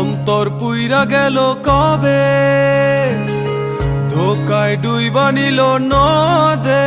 অন্তর পুইরা গেল কবে? ধোকায় ডুইবা নিল নদে,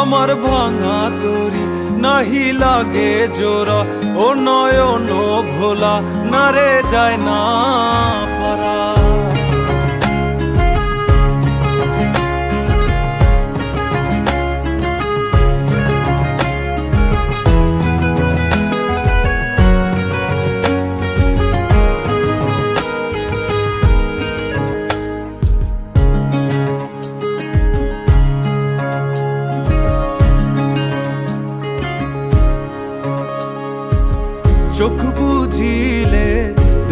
আমার ভাঙা তরি নাহি লাগে জোরা, ও নয়ন ভোলা নারে যায় না পারা।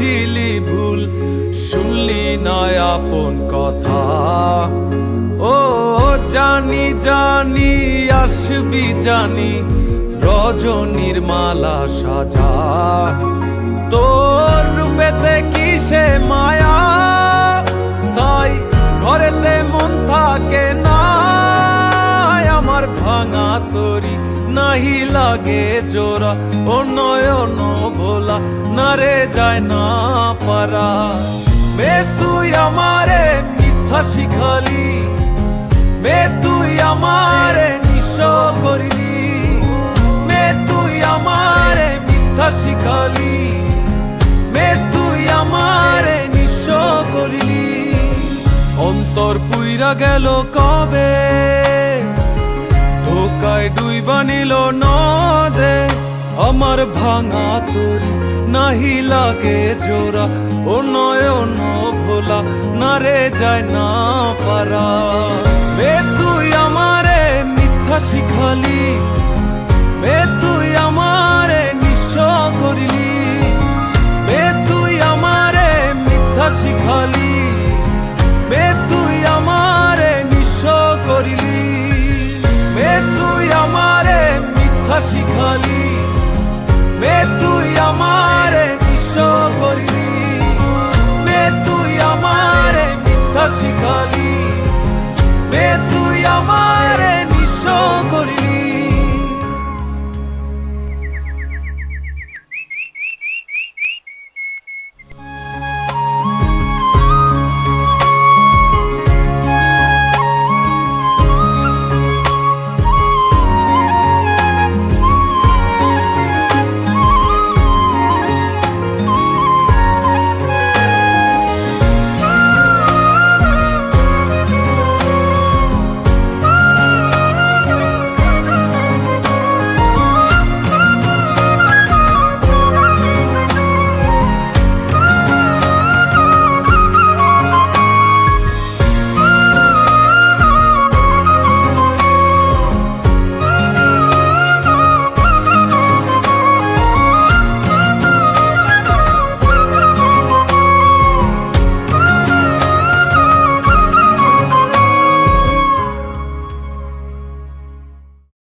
বুঝিলি ভুল, শুনলি না আপন কথা। ও জানি জানি, আসবি জানি, রজনীর মালা সাজা। তোর রূপেতে কিসে মায়া? তাই ঘরেতে মন থাকে না, আমার ভাঙা তরি নাহি লাগে জোড়া, ও নয়ন ভোলা, না রে যায় না পারা। মে তুই আমারে মিথ্যা শিখালি, মে তুই আমারে নিঃস্ব করিলি, মে তুই আমারে মিথ্যা শিখালি, মে তুই আমারে নিঃস্ব করিলি। অন্তর পুইরা গেল কবে? ধোকায় ডুইবা নিল নদে। আমার ভাঙা তরি নাহি লাগে জোড়া। ও নয়ন ভোলা, না রে যায় না পারা। মে তুই আমারে মিথ্যা শিখালি। মে তুই আমারে নিঃস্ব করিলি। মে তুই আমারে মিথ্যা শিখালি। শিখালি মে তুই আমার বিশ্ব করলি। মে তুই আমার মিথ্যা শিখালি। মে তুই আমার